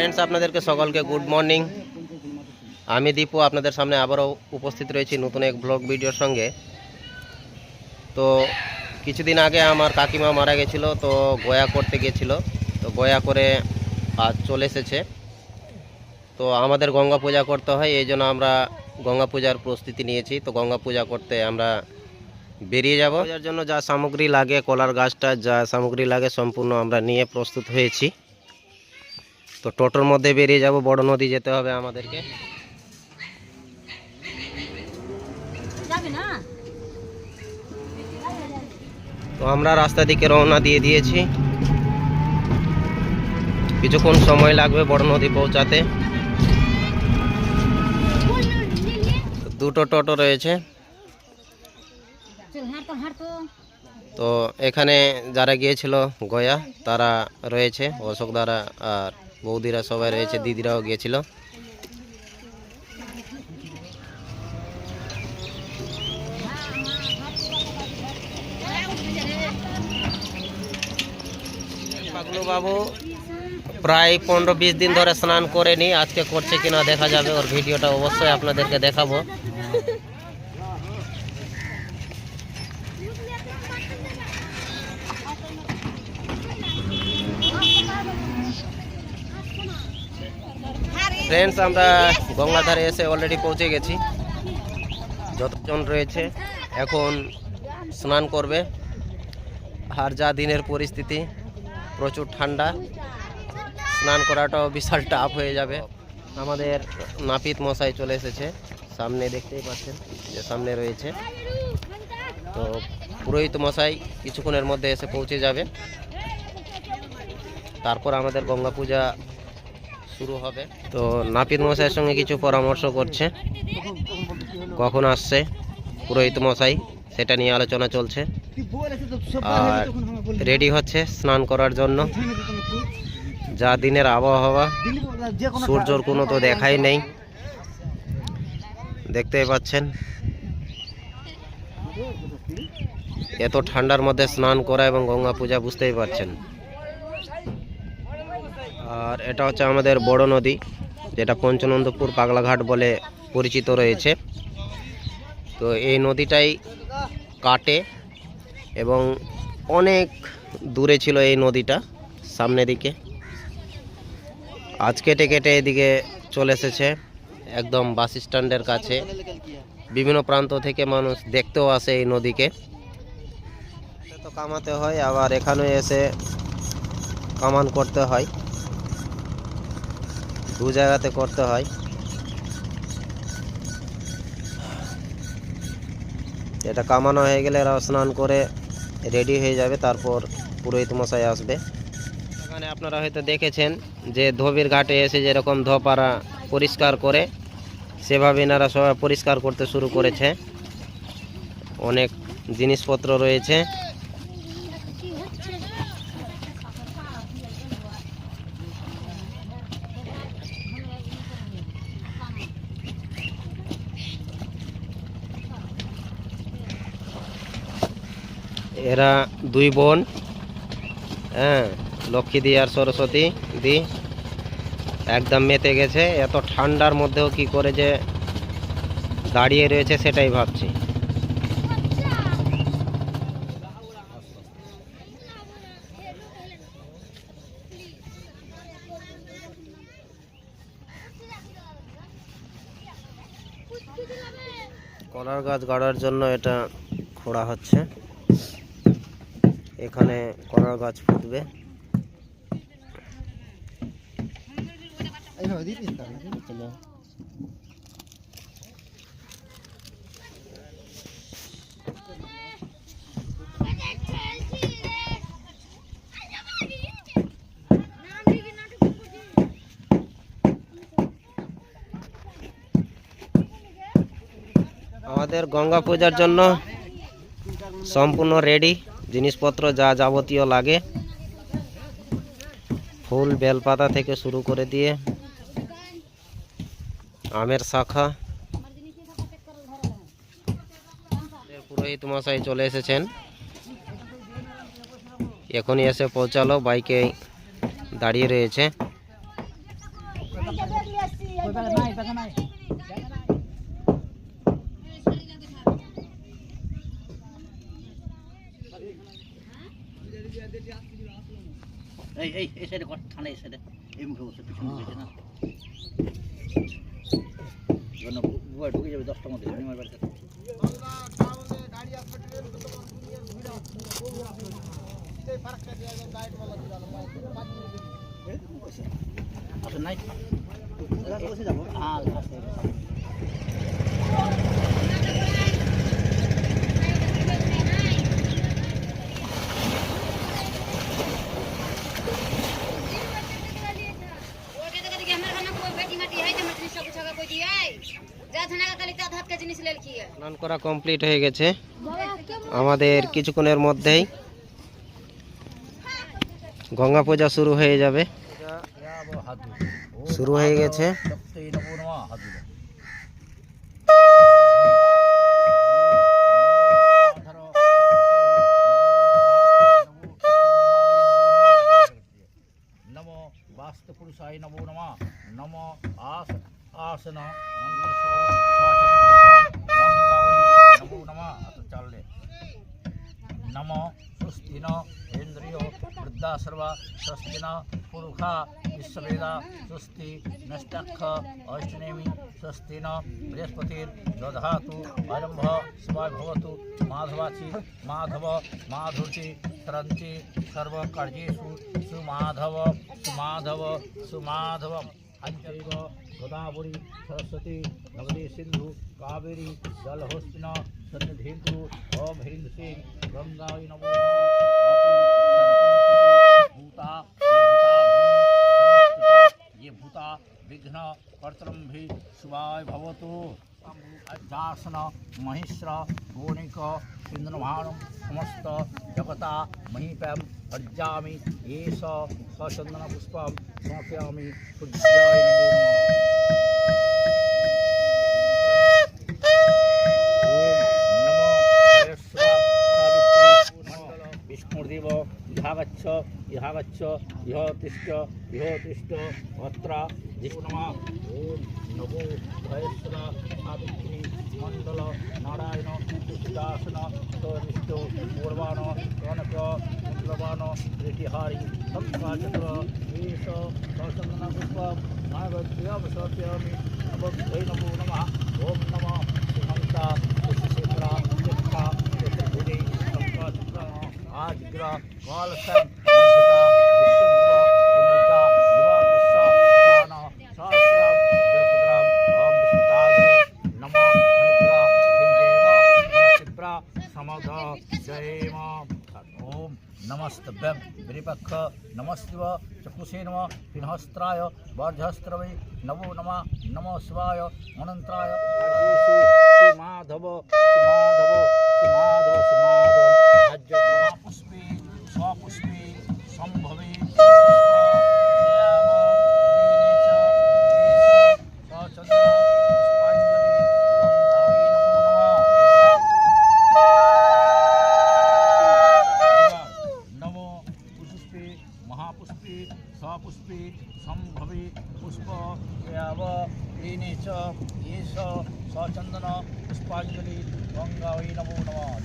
Friends আপনাদেরকে সকলকে good morning আমি দীপু, আপনাদের সামনে আবারও উপস্থিত রয়েছি নতুন এক ব্লগ ভিডিওর সঙ্গে। তো কিছুদিন আগে আমার কাকিমা মারা গেছিল, তো গয়া করতে গেছিল। তো গয়া করে আজ চলে এসেছে। তো আমাদের গঙ্গা পূজা করতে হয়, এই জন্য আমরা গঙ্গা পূজার প্রস্তুতি নিয়েছি। তো গঙ্গা পূজা করতে আমরা বেরিয়ে যাব। পূজার জন্য যা সামগ্রী লাগে, কলার গাছটা যা সামগ্রী লাগে, সম্পূর্ণ আমরা নিয়ে প্রস্তুত হয়েছি। তো টোটোর মধ্যে বেরিয়ে যাব বড় নদী যেতে হবে আমাদেরকে। তো আমরা রাস্তা দিকে রওনা দিয়ে দিয়েছি। কিছুক্ষণ সময় লাগবে বড় নদী পৌঁছাতে। দুটো টোটো রয়েছে। তো এখানে যারা গিয়েছিল গয়া তারা রয়েছে অশোক দ্বারা আর বৌদিরা সবাই রয়েছে, দিদিরাও গিয়েছিল। বাবু প্রায় পনেরো বিশ দিন ধরে স্নান করেনি আজকে করছে কিনা দেখা যাবে, ওর ভিডিওটা অবশ্যই আপনাদেরকে দেখাবো। ফ্রেন্ডস আমরা গঙ্গাধারে এসে অলরেডি পৌঁছে গেছি। যতজন রয়েছে, এখন স্নান করবে। আর যা দিনের পরিস্থিতি, প্রচুর ঠান্ডা। স্নান করাটাও বিশাল টাফ হয়ে যাবে। আমাদের নাপিত মশাই চলে এসেছে। সামনে দেখতেই পাচ্ছেন, যে সামনে রয়েছে। তো পুরোহিত মশাই কিছুক্ষণের মধ্যে এসে পৌঁছে যাবে। তারপর আমাদের গঙ্গা পূজা শুরু হবে। তো নাপিত মশাইয়ের সঙ্গে কিছু পরামর্শ করছে। কখন আসছে? পুরোহিত মশাই, সেটা নিয়ে আলোচনা চলছে। আর রেডি হচ্ছে স্নান করার জন্য। যা দিনের আবহাওয়া, সূর্যর কোনো তো দেখাই নেই। দেখতেই পাচ্ছেন। এত ঠান্ডার মধ্যে স্নান করা এবং গঙ্গা পূজা বুঝতেই পারছেন। আর এটা হচ্ছে আমাদের বড় নদী, যেটা পঞ্চনন্দপুর পাগলাঘাট বলে পরিচিত রয়েছে। তো এই নদীটাই কাটে এবং অনেক দূরে ছিল এই নদীটা, সামনের দিকে। আজ কেটে কেটে এদিকে চলে এসেছে, একদম বাস স্ট্যান্ডের কাছে। বিভিন্ন প্রান্ত থেকে মানুষ দেখতেও আসে এই নদীকে। তো কামাতে হয়, আবার এখানে এসে কামান করতে হয়। দু জায়গাতে করতে হয়। এটা কামানো হয়ে গেলে এরা স্নান করে রেডি হয়ে যাবে, তারপর পুরোহিত মশাই আসবে। এখানে আপনারা হয়তো দেখেছেন যে ধোবির ঘাটে এসে যেরকম ধোপারা পরিষ্কার করে, সেভাবে এনারা সবাই পরিষ্কার করতে শুরু করেছে। অনেক জিনিসপত্র রয়েছে। এরা দুই বোন হ্যাঁ লক্ষ্মী দি আর সরস্বতী দি। একদম মেতে গেছে, এত ঠান্ডার মধ্যেও কি করে যে দাঁড়িয়ে রয়েছে সেটাই ভাবছি। কলার গাছ গাড়ার জন্য এটা খোঁড়া হচ্ছে। এখানে কলার গাছ ফুটবে। আমাদের গঙ্গা পূজার জন্য সম্পূর্ণ রেডি জিনিসপত্র যা যাবতীয় লাগে। ফুল বেলপাতা থেকে শুরু করে দিয়ে আমের শাখা। পুরোহিত মশাই চলে এসেছেন। এখনই এসে পৌঁছালো, বাইকে দাঁড়িয়ে রয়েছে। এই এই এই সাইডে কর ঠান্ডা এই সাইডে এই মুখে বসে পিছনে বসে না? বুয়া ঢুকে যাবে দশটার মধ্যে নিমার বাড়িতে। আসেন নাই? বসে যাব। হ্যাঁ স্নান করা কমপ্লিট হয়ে গেছে। আমাদের কিছুক্ষণের মধ্যেই গঙ্গা পূজা শুরু হয়ে যাবে। শুরু হয়ে গেছে। নমো নমঃ হাত দিল নমো বাস্তু পুরুষায় নমো নমঃ। নমো আস আসন। विश्ववेदा, स्वस्ति, नष्टक्ष, अष्टनेमी स्वस्ति न बृहस्पतिर्दधातु आरंभ शिवाय माधवाची, माधव माधुची सरंती सर्वकार्येषु, सुमाधव सुमाधव सुमाधव अंजलि गोदावरी, सरस्वती नगरी सिंधु कावेरी जलहोस्तिन सन्निधिं कुरु ओम ह्रीं सिंह गङ्गाय नमो भूता भूता विघ्न कर्तरम भी शिवाय भवतु। दासन महिश्र गोणिक सिंधुभाण समस्त जगता महीपैम भर्जा ये सचंदन पुष्प समर्पयामी। पूज्याय नमो नमः। गच्छ यहाँ गच्छ यह तिष्ठ यह तिष्ठ भत्रा जिष्णमा ओम नमो भयस्र सावित्री मण्डल, नारायण तुलसीदासन तनिष्ठ पूर्वाण कनक, मूल्यवान रेटिहारी संकाचक्र एष सचंदन पुष्पम नागत्यम नमो नमः। ओम नमः। श्रीमंता ಆದಿಗ್ರ ಕಾಲಸನ್ जय ओम नमस्तभ्यम विपक्ष नमस्व चकुशे नम फिनहस्त्राय वर्धस्त्र वै नमो नम नम शिवाय अनंत्राय माधव माधव माधव माधव सम्भवी महापुष्पे सपुष्पे संभवे पुष्प व्याव येने च ये सचंदन पुष्पाजलि गंगा नमो नमः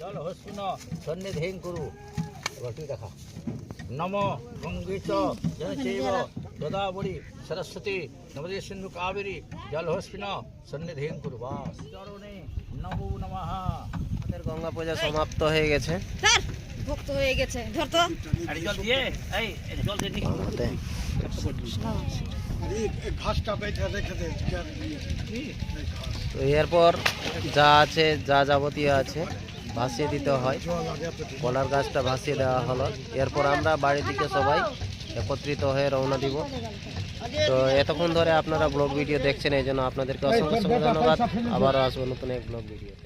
জল হস্তিন সন্নিধিং কুরু রটি দেখা নম গঙ্গে চ জনচৈব গোদাবরী সরস্বতী নবদে সিন্ধু কাবেরী জল হস্তিন সন্নিধিং কুরু বাস চরণে নমো নমঃ আমাদের গঙ্গা পূজা সমাপ্ত হয়ে গেছে। স্যার ভক্ত হয়ে গেছে। ধর তো। জল দিয়ে এই জল দিয়ে তো এরপর যা আছে যা যাবতীয় আছে ভাসিয়ে দিতে হয়। কলার গাছটা ভাসিয়ে দেওয়া হলো। এরপর আমরা বাড়ির দিকে সবাই একত্রিত হয়ে রওনা দিব। তো এতক্ষণ ধরে আপনারা ব্লগ ভিডিও দেখছেন এই জন্য আপনাদেরকে অসংখ্য ধন্যবাদ। আবারও আসব নতুন এক ব্লগ ভিডিওতে।